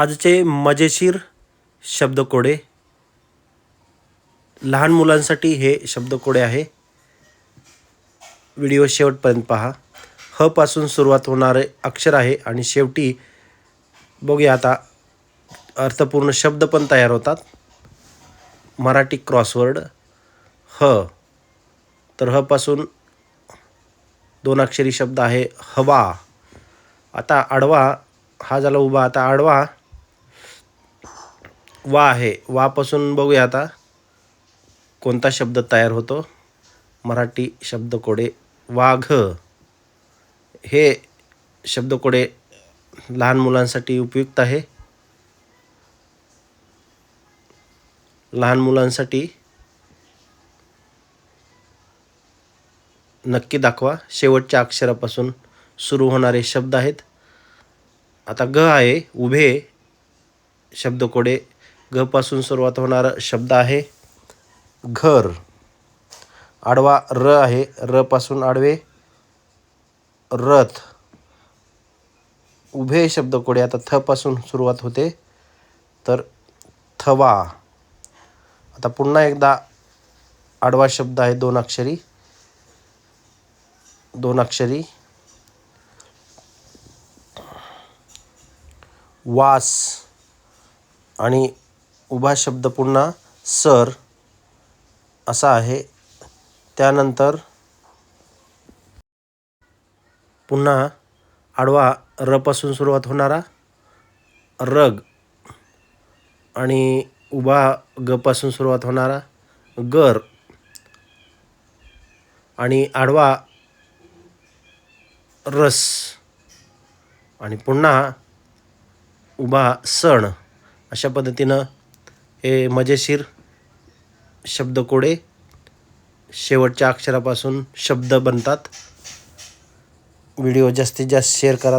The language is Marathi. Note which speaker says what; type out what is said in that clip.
Speaker 1: आजचे मजेशीर शब्दकोडे. लहान मुलांसाठी हे शब्दकोडे आहे. व्हिडिओ शेवटपर्यंत पहा. ह पासून सुरुवात होणारे अक्षर आहे आणि शेवटी बघूया आता अर्थपूर्ण शब्द पण तयार होतात. मराठी क्रॉसवर्ड ह. तर ह पासून दोन अक्षरी शब्द आहे हवा. आता आडवा हा झाला उभा आता आडवा. वा आहे. वापासून बघूया आता कोणता शब्द तयार होतो. मराठी शब्दकोडे वाघ. हे शब्दकोडे लहान मुलांसाठी उपयुक्त आहे. लहान मुलांसाठी नक्की दाखवा. शेवटच्या अक्षरापासून सुरू होणारे शब्द आहेत. आता ग आहे उभे. शब्दकोडे ग पासून सुरुवात होणारा शब्द आहे. घर. आडवा र आहे. र पासून आडवे. रथ. उभे शब्द कोडे. आता थ पासून सुरुवात होते. तर थवा. आता पुन्हा एकदा आडवा शब्द आहे. दोन अक्षरी. दोन अक्षरी. वास. आणि उभा शब्द पुन्हा सर असा आहे. त्यानंतर पुन्हा आडवा रपासून सुरुवात होणारा रग आणि उभा गपासून सुरुवात होणारा गर आणि आडवा रस आणि पुन्हा उभा सण. अशा पद्धतीनं हे मजेशीर शब्दकोडे शेवटच्या अक्षरापासून शब्द बनतात. व्हिडिओ जास्तीत जास्त शेअर करा.